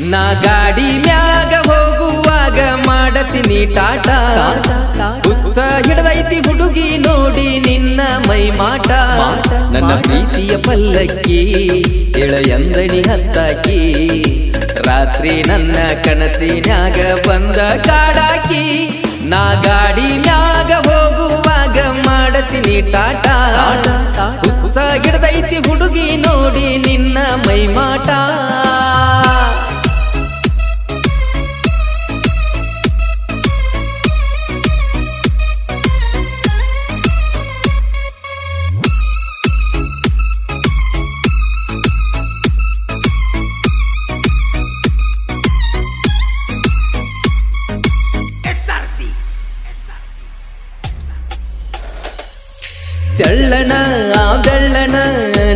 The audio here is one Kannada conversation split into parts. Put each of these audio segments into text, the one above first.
ನಾ ಗಾಡಿ ಮ್ಯಾಗ ಹೋಗುವಾಗ ಮಾಡತೀನಿ ಟಾಟ. ಹುಚ್ಚ ಹಿಡದೈತಿ ಹುಡುಗಿ ನೋಡಿ ನಿನ್ನ ಮೈ ಮಾಟ. ನನ್ನ ಪ್ರೀತಿಯ ಪಲ್ಲಕ್ಕಿ ಎಳೆಯಂದಣಿ ಹತ್ತಾಕಿ. ರಾತ್ರಿ ನನ್ನ ಕನಸಿನಾಗ ಬಂದ ಕಾಡಾಕಿ. ನಾ ಗಾಡಿ ಮ್ಯಾಗ ಹೋಗುವಾಗ ಮಾಡತೀನಿ ಟಾಟ. ಹುಚ್ಚ ಹಿಡದೈತಿ ಹುಡುಗಿ ನೋಡಿ ನಿನ್ನ ಮೈ ಮಾಟ. ತೆಳ್ಳನ ಆ ಬೆಳ್ಳನ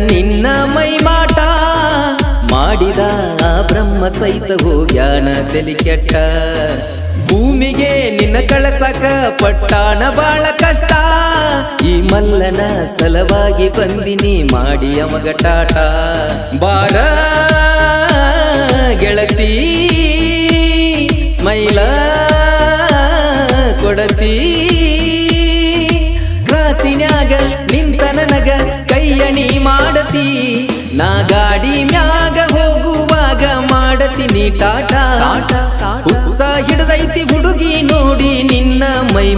ನಿನ್ನ ಮೈ ಮಾಟ ಮಾಡಿದ ಬ್ರಹ್ಮ ಸಹಿತ ಹೋಗ್ಯಾನ ತಲಿ ಕೆಟ್ಟ. ಭೂಮಿಗೆ ನಿನ್ನ ಕಳಸಕ ಪಟ್ಟಾಣ ಬಾಳ ಕಷ್ಟ. ಈ ಮಲ್ಲನ ಸಲವಾಗಿ ಬಂದಿನಿ ಮಾಡಿ ಮಗಟಾಟ ಬಾರ ಗೆಳತಿ, ಸ್ಮೈಲ ಕೊಡತಿ. ನನಗ ಕೈಯಣಿ ಮಾಡತಿ. ನಾ ಗಾಡಿ ಮ್ಯಾಗ ಹೋಗುವಾಗ ಮಾಡತೀನಿ ಟಾಟ. ಹುಡುಗಿ ನೋಡಿ ನಿನ್ನ ಮೈ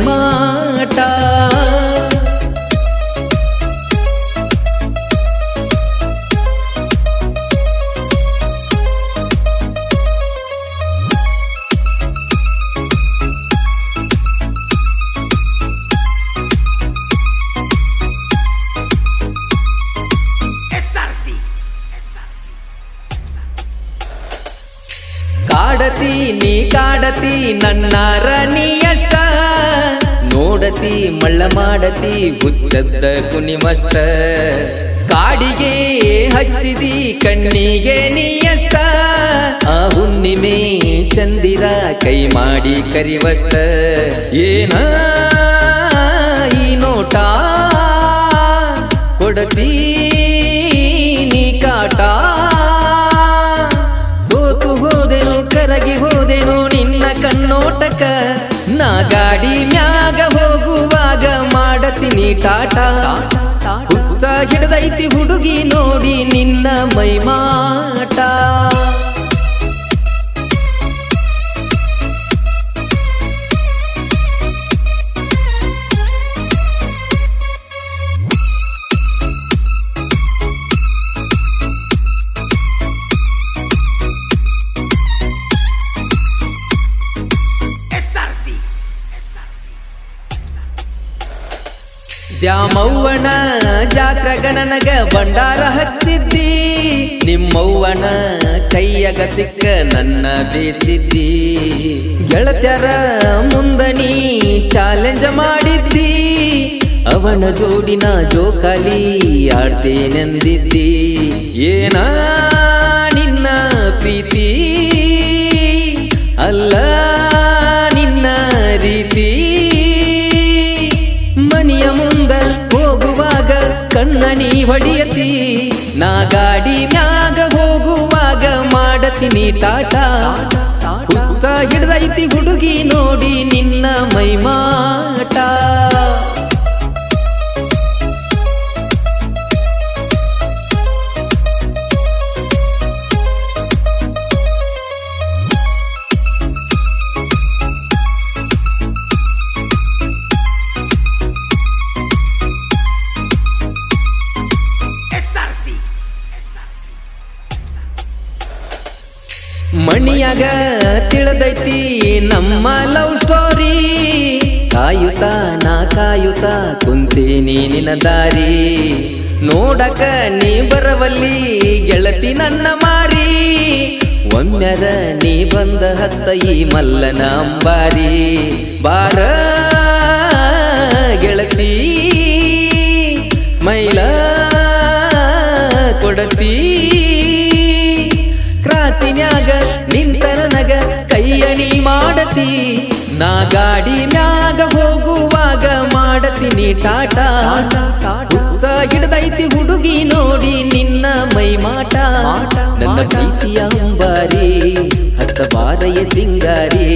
ಕಾಡತಿ ನನ್ನ ರಣಿಯಷ್ಟ ನೋಡತಿ ಮಳ್ಳ ಮಾಡತಿ ಹುಚ್ಚದ್ದ ಕುನಿಮಷ್ಟ ಕಾಡಿಗೆ ಹಚ್ಚಿದಿ ಕಣ್ಣಿಗೆ ನೀಯಷ್ಟ. ಆ ಹುಣ್ಣಿಮೆ ಚಂದಿರ ಕೈ ಮಾಡಿ ಕರಿವಷ್ಟ. ಏನ ಈ ನೋಟ ಕೊಡತಿ ಟಾಟ ಹುಚ್ಚ ಹಿಡ್ದೈತಿ ಹುಡುಗಿ ದ್ಯಾಮವ್ವನ ಜಾತ್ರ ಗಣನಗ ಭಂಡಾರ ಹಚ್ಚಿದ್ದಿ. ನಿಮ್ಮವ್ವನ ಕೈಯಗ ಸಿಕ್ಕ ನನ್ನ ಬೇಸಿದ್ದಿ. ಗೆಳತ್ಯರ ಮುಂದನಿ ಚಾಲೆಂಜ್ ಮಾಡಿದ್ದಿ. ಅವನ ಜೋಡಿನ ಜೋಕಾಲಿ ಆಡ್ತೇನೆಂದಿದ್ದಿ. ಏನ ಕಣ್ಣಣಿ ಹೊಡಿಯತಿ. ನಾ ಗಾಡಿ ಮ್ಯಾಗ ಹೋಗುವಾಗ ಮಾಡತೀನಿ ತಾಟ ಹುಚ್ಚ ಹಿಡ್ದೈತಿ ಹುಡುಗಿ ನೋಡಿ. ಮಣಿಯಾಗ ತಿಳಿದೈತಿ ನಮ್ಮ ಲವ್ ಸ್ಟೋರಿ. ಕಾಯುತ ನಾ ಕಾಯುತ ಕುಂತೀನಿ ನಿನ್ನ ದಾರಿ. ನೋಡಕ ನೀ ಬರವಲ್ಲಿ, ಗೆಳತಿ ನನ್ನ ಮಾರಿ. ಒಮ್ಮೆದ ನೀ ಬಂದ ಹತ್ತ ಈ ಮಲ್ಲನ ಅಂಬಾರಿ. ಬಾರ, ಗೆಳತಿ ಮೈಲ ಕೊಡತಿ. ನಾ ಗಾಡಿ ಮ್ಯಾಗ ಹೋಗುವಾಗ ಮಾಡತೀನಿ ಟಾಟ. ಹಿಡ್ದೈತಿ ಹುಡುಗಿ ನೋಡಿ ನಿನ್ನ ಮೈ ಮಾಟ. ನನ್ನ ಪ್ರೀತಿಯ ಅಂಬಾರಿ, ಹತ್ತ ಬಾರಯ ಸಿಂಗಾರಿ.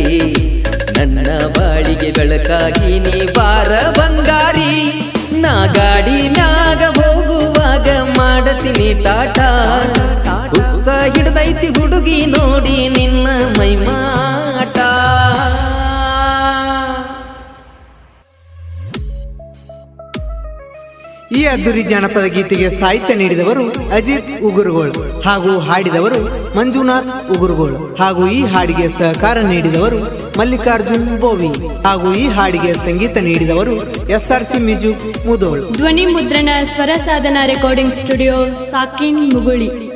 ನನ್ನ ಬಾಳಿಗೆ ಬೆಳಕಾಗಿ ನೀ ಬಾರ ಬಂಗಾರಿ. ನಾ ಗಾಡಿ ಮ್ಯಾಗ ಹೋಗುವಾಗ ಮಾಡತೀನಿ ಟಾಟ. ಹಿಡ್ದೈತಿ ಹುಡುಗಿ ನೋಡಿ ಈ ಅದ್ದೂರಿ ಜಾನಪದ ಗೀತೆಗೆ ಸಾಹಿತ್ಯ ನೀಡಿದವರು ಅಜಿತ್ ಉಗುರುಗೋಳ್ ಹಾಗೂ ಹಾಡಿದವರು ಮಂಜುನಾಥ್ ಉಗುರುಗೋಳ್ ಹಾಗೂ ಈ ಹಾಡಿಗೆ ಸಹಕಾರ ನೀಡಿದವರು ಮಲ್ಲಿಕಾರ್ಜುನ್ ಬೋವಿ ಹಾಗೂ ಈ ಹಾಡಿಗೆ ಸಂಗೀತ ನೀಡಿದವರು ಎಸ್ ಆರ್ ಸಿ ಮಿಜು ಮುದೋಳ್. ಧ್ವನಿ ಮುದ್ರಣ ಸ್ವರ ಸಾಧನ ರೆಕಾರ್ಡಿಂಗ್ ಸ್ಟುಡಿಯೋ ಸಾಕಿನ್ ಮುಗುಳಿ.